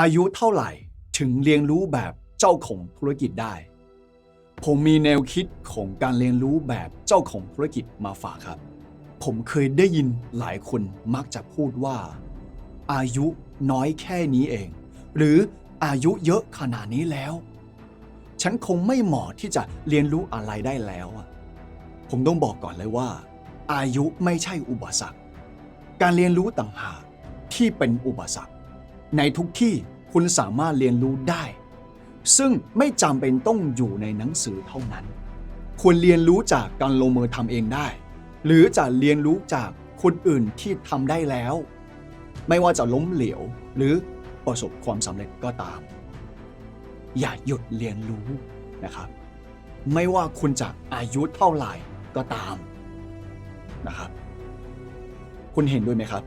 อายุเท่าไหร่ถึงเรียนรู้แบบเจ้าของธุรกิจได้ ผมมีแนวคิดของการเรียนรู้แบบเจ้าของธุรกิจมาฝากครับ ผมเคยได้ยินหลายคนมักจะพูดว่า อายุน้อยแค่นี้เอง หรืออายุเยอะขนาดนี้แล้ว ฉันคงไม่เหมาะที่จะเรียนรู้อะไรได้แล้วผมต้องบอกก่อนเลยว่า อายุไม่ใช่อุปสรรค การเรียนรู้ต่างหากที่เป็นอุปสรรค ในทุกที่คุณสามารถเรียนรู้ได้ ซึ่งไม่จำเป็นต้องอยู่ในหนังสือเท่านั้น ควรเรียนรู้จากการลงมือทำเองได้ หรือจะเรียนรู้จากคนอื่นที่ทำได้แล้ว ไม่ว่าจะล้มเหลวหรือประสบความสำเร็จก็ตาม อย่าหยุดเรียนรู้นะครับ ไม่ว่าคุณจะอายุเท่าไหร่ก็ตามนะครับ คุณเห็นด้วยไหมครับ